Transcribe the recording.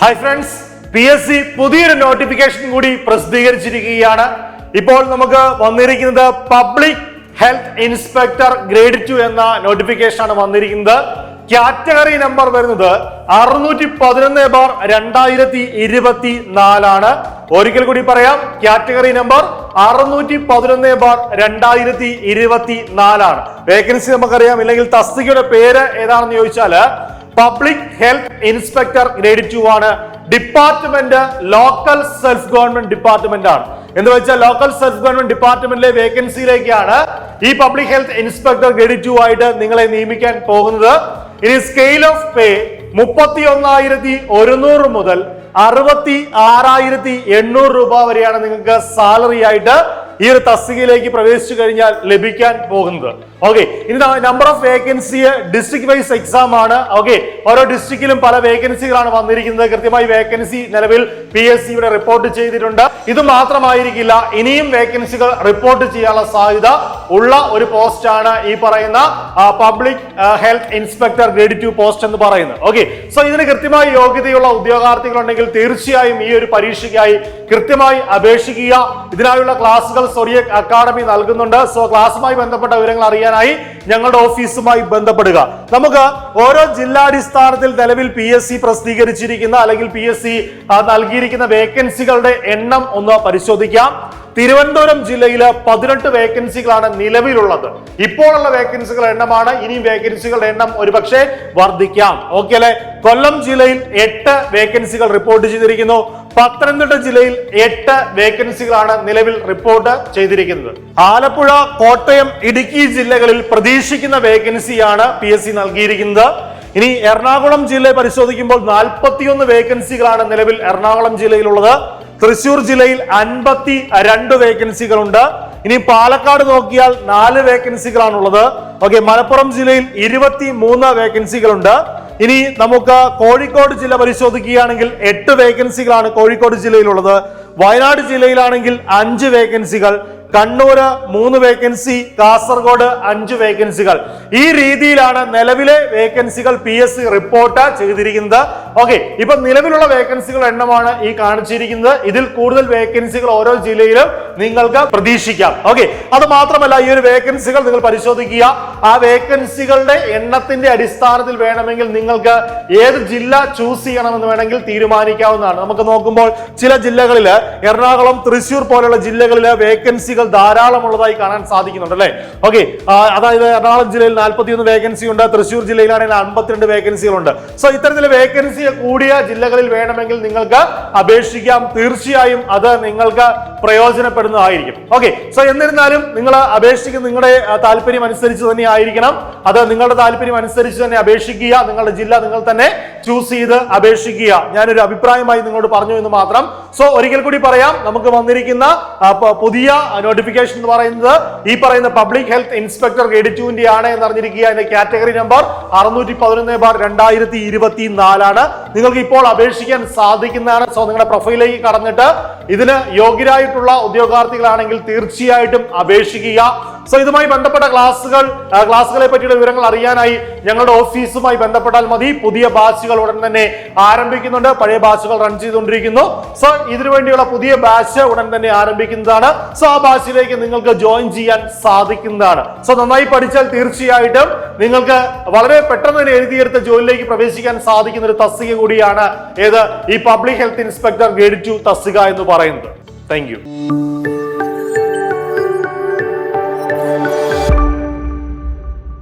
Hi friends P S C പുതിയൊരു notification കൂടി പ്രസിദ്ധീകരിച്ചിരിക്കുകയാണ്. ഇപ്പോൾ നമുക്ക് വന്നിരിക്കുന്നത് public health inspector grade two എന്ന നോട്ടിഫിക്കേഷൻ ആണ് വന്നിരിക്കുന്നത്. കാറ്റഗറി നമ്പർ വരുന്നത് അറുന്നൂറ്റി പതിനൊന്ന് ബാർ രണ്ടായിരത്തി ഇരുപത്തി നാലാണ് ഒരിക്കൽ കൂടി പറയാം കാറ്റഗറി നമ്പർ അറുന്നൂറ്റി പതിനൊന്ന് ബാർ രണ്ടായിരത്തി ഇരുപത്തി നാലാണ് വേക്കൻസി നമുക്കറിയാം ഇല്ലെങ്കിൽ തസ്തികയുടെ പേര് ഏതാണെന്ന് ചോദിച്ചാൽ public health inspector grade two ആണ്. Department local self government department ആണ്. എന്ന് വെച്ചാൽ ലോക്കൽ സെൽഫ് ഗവൺമെന്റ് ഡിപ്പാർട്ട്മെന്റിലെ വേക്കൻസിയിലേക്കാണ് ഈ public health inspector grade two ആയിട്ട് നിങ്ങളെ നിയമിക്കാൻ പോകുന്നത്. ഇനി സ്കെയിൽ ഓഫ് പേ മുപ്പത്തി ഒന്നായിരത്തി ഒരുന്നൂറ് മുതൽ അറുപത്തി ആറായിരത്തി എണ്ണൂറ് രൂപ വരെയാണ് നിങ്ങൾക്ക് സാലറി ആയിട്ട് ഈ ഒരു തസ്തികയിലേക്ക് പ്രവേശിച്ചു കഴിഞ്ഞാൽ ലഭിക്കാൻ പോകുന്നത്. ഓക്കെ ഇനി number of vacancy district wise exam ആണ്. ഓക്കെ ഓരോ ഡിസ്ട്രിക്റ്റിലും പല വേക്കൻസികളാണ് വന്നിരിക്കുന്നത്. കൃത്യമായി വേക്കൻസി നിലവിൽ പി എസ് സി ഇവിടെ റിപ്പോർട്ട് ചെയ്തിട്ടുണ്ട്. ഇത് മാത്രമായിരിക്കില്ല ഇനിയും വേക്കൻസികൾ റിപ്പോർട്ട് ചെയ്യാനുള്ള സാധ്യത ഉള്ള ഒരു പോസ്റ്റ് ആണ് ഈ പറയുന്ന public health inspector grade two post എന്ന് പറയുന്നത്. ഓക്കെ സോ ഇതിന് കൃത്യമായി യോഗ്യതയുള്ള ഉദ്യോഗാർത്ഥികളുണ്ടെങ്കിൽ തീർച്ചയായും ഈ ഒരു പരീക്ഷയ്ക്കായി കൃത്യമായി അപേക്ഷിക്കുക. ഇതിനായുള്ള ക്ലാസുകൾ സോറിയ അക്കാഡമി നൽകുന്നുണ്ട്. സോ ക്ലാസ്സുമായി ബന്ധപ്പെട്ട വിവരങ്ങൾ അറിയാനായി ഞങ്ങളുടെ ഓഫീസുമായി ബന്ധപ്പെടുക. നമുക്ക് ഓരോ ജില്ലാടിസ്ഥാനത്തിൽ നിലവിൽ പി എസ് സി പ്രസിദ്ധീകരിച്ചിരിക്കുന്ന അല്ലെങ്കിൽ പി എസ് സി നൽകിയിരിക്കുന്ന വേക്കൻസികളുടെ എണ്ണം ഒന്ന് പരിശോധിക്കാം. തിരുവനന്തപുരം ജില്ലയിൽ പതിനെട്ട് വേക്കൻസികളാണ് നിലവിലുള്ളത്. ഇപ്പോഴുള്ള വേക്കൻസികളുടെ എണ്ണമാണ് ഇനിയും വേക്കൻസികളുടെ എണ്ണം ഒരുപക്ഷെ വർദ്ധിക്കാം. ഓക്കെ അല്ലെ? കൊല്ലം ജില്ലയിൽ എട്ട് വേക്കൻസികൾ റിപ്പോർട്ട് ചെയ്തിരിക്കുന്നു. പത്തനംതിട്ട ജില്ലയിൽ എട്ട് വേക്കൻസികളാണ് നിലവിൽ റിപ്പോർട്ട് ചെയ്തിരിക്കുന്നത്. ആലപ്പുഴ കോട്ടയം ഇടുക്കി ജില്ലകളിൽ പ്രതീക്ഷിക്കുന്ന വേക്കൻസിയാണ് പി എസ് സി നൽകിയിരിക്കുന്നത്. ഇനി എറണാകുളം ജില്ലയെ പരിശോധിക്കുമ്പോൾ നാൽപ്പത്തിയൊന്ന് വേക്കൻസികളാണ് നിലവിൽ എറണാകുളം ജില്ലയിലുള്ളത്. തൃശൂർ ജില്ലയിൽ അൻപത്തി രണ്ട് വേക്കൻസികളുണ്ട്. ഇനി പാലക്കാട് നോക്കിയാൽ നാല് വേക്കൻസികളാണുള്ളത്. ഓക്കെ മലപ്പുറം ജില്ലയിൽ ഇരുപത്തി മൂന്ന് വേക്കൻസികളുണ്ട്. ഇനി നമുക്ക് കോഴിക്കോട് ജില്ല പരിശോധിക്കുകയാണെങ്കിൽ എട്ട് വേക്കൻസികളാണ് കോഴിക്കോട് ജില്ലയിലുള്ളത്. വയനാട് ജില്ലയിലാണെങ്കിൽ അഞ്ച് വേക്കൻസികൾ. കണ്ണൂര് മൂന്ന് വേക്കൻസി കാസർഗോഡ് അഞ്ച് വേക്കൻസികൾ. ഈ രീതിയിലാണ് നിലവിലെ വേക്കൻസികൾ പി എസ് സി റിപ്പോർട്ട് ചെയ്തിരിക്കുന്നത്. ഓക്കെ ഇപ്പൊ നിലവിലുള്ള വേക്കൻസികൾ എണ്ണമാണ് ഈ കാണിച്ചിരിക്കുന്നത്. ഇതിൽ കൂടുതൽ വേക്കൻസികൾ ഓരോ ജില്ലയിലും നിങ്ങൾക്ക് പ്രതീക്ഷിക്കാം. ഓക്കെ അത് മാത്രമല്ല ഈ ഒരു വേക്കൻസികൾ നിങ്ങൾ പരിശോധിക്കുക. ആ വേക്കൻസികളുടെ എണ്ണത്തിന്റെ അടിസ്ഥാനത്തിൽ വേണമെങ്കിൽ നിങ്ങൾക്ക് ഏത് ജില്ല ചൂസ് ചെയ്യണമെന്ന് വേണമെങ്കിൽ തീരുമാനിക്കാവുന്നതാണ്. നമുക്ക് നോക്കുമ്പോൾ ചില ജില്ലകളിൽ എറണാകുളം തൃശൂർ പോലുള്ള ജില്ലകളിൽ വേക്കൻസികൾ ധാരാളം ഉള്ളതായി കാണാൻ സാധിക്കുന്നുണ്ട് അല്ലേ? ഓക്കെ അതായത് എറണാകുളം ജില്ലയിൽ നാൽപ്പത്തിയൊന്ന് വേക്കൻസി ഉണ്ട് തൃശൂർ ജില്ലയിലാണെങ്കിൽ അമ്പത്തിരണ്ട് വേക്കൻസികളുണ്ട് സോ ഇത്തരത്തിലെ വേക്കൻസി കൂടിയ ജില്ലകളിൽ വേണമെങ്കിൽ നിങ്ങൾക്ക് അപേക്ഷിക്കാം. തീർച്ചയായും അത് നിങ്ങൾക്ക് പ്രയോജനപ്പെടുന്നതായിരിക്കും. ഓക്കെ സോ എന്നിരുന്നാലും നിങ്ങൾ അപേക്ഷിക്കുന്ന നിങ്ങളുടെ താല്പര്യം അനുസരിച്ച് തന്നെ ആയിരിക്കണം. അത് നിങ്ങളുടെ താല്പര്യം അനുസരിച്ച് തന്നെ അപേക്ഷിക്കുക. നിങ്ങളുടെ ജില്ല നിങ്ങൾ തന്നെ ചൂസ് ചെയ്ത് അപേക്ഷിക്കുക. ഞാനൊരു അഭിപ്രായമായി നിങ്ങളോട് പറഞ്ഞു എന്ന് മാത്രം. സോ ഒരിക്കൽ കൂടി പറയാം. നമുക്ക് വന്നിരിക്കുന്ന പുതിയ നോട്ടിഫിക്കേഷൻ എന്ന് പറയുന്നത് ഈ പറയുന്ന പബ്ലിക് ഹെൽത്ത് ഇൻസ്പെക്ടർ ടുവിന്റെ ആണ് എന്ന് അറിഞ്ഞിരിക്കുക അതിന്റെ കാറ്റഗറി നമ്പർ അറുന്നൂറ്റി പതിനൊന്ന് ബാർ രണ്ടായിരത്തി ഇരുപത്തി നാലാണ് നിങ്ങൾക്ക് ഇപ്പോൾ അപേക്ഷിക്കാൻ സാധിക്കുന്നതാണ്. സോ നിങ്ങളുടെ പ്രൊഫൈലിലേക്ക് കടന്നിട്ട് ഇതിന് യോഗ്യരായിട്ടുള്ള ഉദ്യോഗാർത്ഥികളാണെങ്കിൽ തീർച്ചയായിട്ടും അപേക്ഷിക്കുക. സോ ഇതുമായി ബന്ധപ്പെട്ട ക്ലാസ്സുകൾ ക്ലാസ്സുകളെ പറ്റിയുള്ള വിവരങ്ങൾ അറിയാനായി ഞങ്ങളുടെ ഓഫീസുമായി ബന്ധപ്പെട്ടാൽ മതി. പുതിയ ബാച്ചുകൾ ഉടൻ തന്നെ ആരംഭിക്കുന്നുണ്ട്. പഴയ ബാച്ചുകൾ റൺ ചെയ്തുകൊണ്ടിരിക്കുന്നു. സോ ഇതിനു വേണ്ടിയുള്ള പുതിയ ബാച്ച് ഉടൻ തന്നെ ആരംഭിക്കുന്നതാണ്. സോ ആ ബാച്ചിലേക്ക് നിങ്ങൾക്ക് ജോയിൻ ചെയ്യാൻ സാധിക്കുന്നതാണ്. സോ നന്നായി പഠിച്ചാൽ തീർച്ചയായിട്ടും നിങ്ങൾക്ക് വളരെ പെട്ടെന്ന് തന്നെ എഴുതിയെടുത്ത ജോലിയിലേക്ക് പ്രവേശിക്കാൻ സാധിക്കുന്ന ഒരു തസ്തിക കൂടിയാണ് ഏത്? ഈ public health inspector grade two തസ്തിക എന്ന് പറയുന്നത്. താങ്ക്